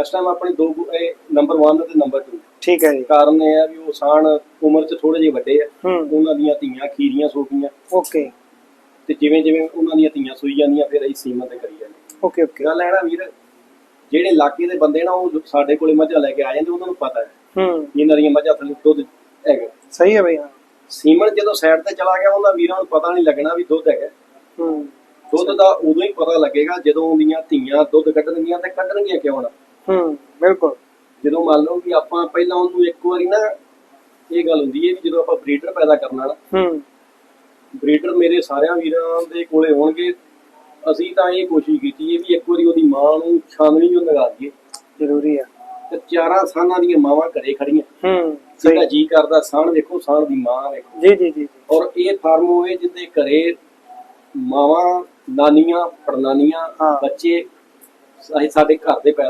ਇਸ ਟਾਈਮ ਆਪਣੇ ਦੋ ਨੰਬਰ 1 ਤੇ ਨੰਬਰ 2 ਠੀਕ ਹੈ ਜੀ। ਕਾਰਨ ਇਹ ਆ ਵੀ ਉਹ ਸਾਣ ਉਮਰ 'ਚ ਥੋੜੇ ਜਿਹੇ ਵੱਡੇ ਆ। ਉਹਨਾਂ ਦੀਆਂ ਧੀਆਂ ਖੀਰੀਆਂ ਸੋਪੀਆਂ ਓਕੇ ਤੇ ਜਿਵੇਂ ਜਿਵੇਂ ਉਹਨਾਂ ਦੀਆਂ ਧੀਆਂ ਸੂਈ ਜਾਂਦੀਆਂ ਫਿਰ ਅਸੀਂ ਸੀਮਾ ਤੇ ਕਰੀ ਜਾਂਦੇ। ਓਕੇ ਓਕੇ ਗੱਲ ਹੈ ਨਾ ਵੀਰ ਜਿਹੜੇ ਇਲਾਕੇ ਦੇ ਬੰਦੇ ਨਾ ਉਹ ਸਾਡੇ ਕੋਲੇ ਮੱਝਾਂ ਲੈ ਕੇ ਆ ਜਾਂਦੇ ਉਹਨਾਂ ਨੂੰ ਪਤਾ ਹੈ। ਹੂੰ। ਇਹਨਾਂ ਦੀਆਂ ਮੱਝਾਂ ਥੱਲੇ ਦੁੱਧ ਹੈਗਾ। ਸਹੀ ਹੈ ਬਈ ਹਾਂ। ਸੀਮਨ ਜਦੋਂ ਸਾਈਡ ਤੇ ਚਲਾ ਗਿਆ ਉਹਨਾਂ ਵੀਰਾਂ ਨੂੰ ਪਤਾ ਨਹੀਂ ਲੱਗਣਾ ਵੀ ਦੁੱਧ ਹੈਗਾ। ਹੂੰ। ਦੁੱਧ ਦਾ ਉਦੋਂ ਹੀ ਪਤਾ ਲੱਗੇਗਾ ਜਦੋਂ ਉਹਦੀਆਂ ਧੀਆਂ ਦੁੱਧ ਕੱਢਣਗੀਆਂ ਤੇ ਕੱਢਣਗੀਆਂ ਕਿਉਂ ਨਾ। ਹੂੰ ਬਿਲਕੁਲ। ਜਦੋਂ ਮੰਨ ਲਓ ਕਿ ਆਪਾਂ ਪਹਿਲਾਂ ਉਹਨੂੰ ਇੱਕ ਵਾਰੀ ਨਾ ਇਹ ਗੱਲ ਹੁੰਦੀ ਹੈ ਵੀ ਜਦੋਂ ਆਪਾਂ ਬਰੀਡਰ ਪੈਦਾ ਕਰਨਾ ਨਾ ਹੂੰ। ਬਰੀਡਰ ਮੇਰੇ ਸਾਰਿਆਂ ਵੀਰਾਂ ਦੇ ਕੋਲੇ ਹੋਣਗੇ ਅਸੀਂ ਤਾਂ ਇਹ ਕੋਸ਼ਿਸ਼ ਕੀਤੀ ਹੈ ਵੀ ਇੱਕ ਵਾਰੀ ਉਹਦੀ ਮਾਂ ਨੂੰ ਛਾਨਣੀ ਨੂੰ ਲਗਾ ਦਈਏ। ਜ਼ਰੂਰੀ ਹੈ ਤੇ ਚਾਰਾਂ ਸਾਨਾਂ ਦੀਆਂ ਮਾਵਾਂ ਘਰੇ ਖੜੀਆਂ। ਹੂੰ ਸਹੀ। ਜੀ ਕਰਦਾ ਸਾਣ ਵੇਖੋ ਸਾਣ ਦੀ ਮਾਂ ਵੇਖੋ ਜੀ ਜੀ ਜੀ। ਔਰ ਇਹ ਫਾਰਮ ਹੋਵੇ ਜਿੱਦੇ ਘਰੇ ਮਾਵਾਂ ਨਾਨੀਆਂ ਪੜਨਾਨੀਆਂ। ਬੱਚੇ ਸਾਡੇ ਘਰ ਦੇ ਪੈਦਾ